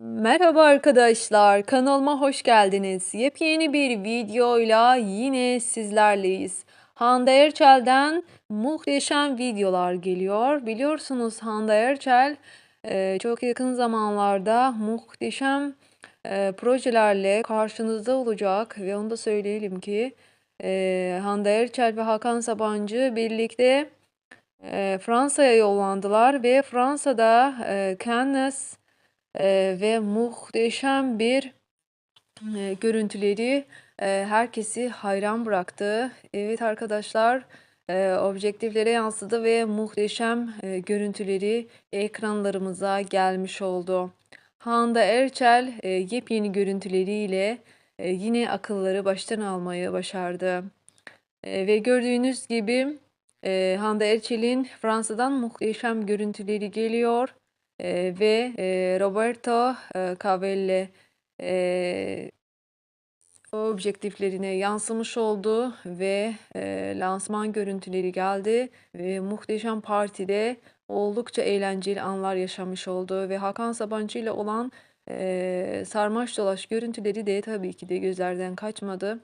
Merhaba arkadaşlar, kanalıma hoş geldiniz. Yepyeni bir videoyla yine sizlerleyiz. Hande Erçel'den muhteşem videolar geliyor. Biliyorsunuz Hande Erçel e, çok yakın zamanlarda muhteşem e, projelerle karşınızda olacak ve onu da söyleyelim ki e, Hande Erçel ve Hakan Sabancı birlikte Fransa'ya yollandılar ve Fransa'da Cannes ve muhteşem bir görüntüleri herkesi hayran bıraktı. Evet arkadaşlar objektiflere yansıdı ve muhteşem görüntüleri ekranlarımıza gelmiş oldu. Hande Erçel yepyeni görüntüleriyle yine akılları baştan almayı başardı. Ve gördüğünüz gibi e, Hande Erçel'in Fransa'dan muhteşem görüntüleri geliyor. E, ve e, Roberto e, Cavalli e, objektiflerine yansımış oldu ve e, lansman görüntüleri geldi ve muhteşem partide oldukça eğlenceli anlar yaşamış oldu ve Hakan Sabancı ile olan e, sarmaş dolaş görüntüleri de tabii ki de gözlerden kaçmadı.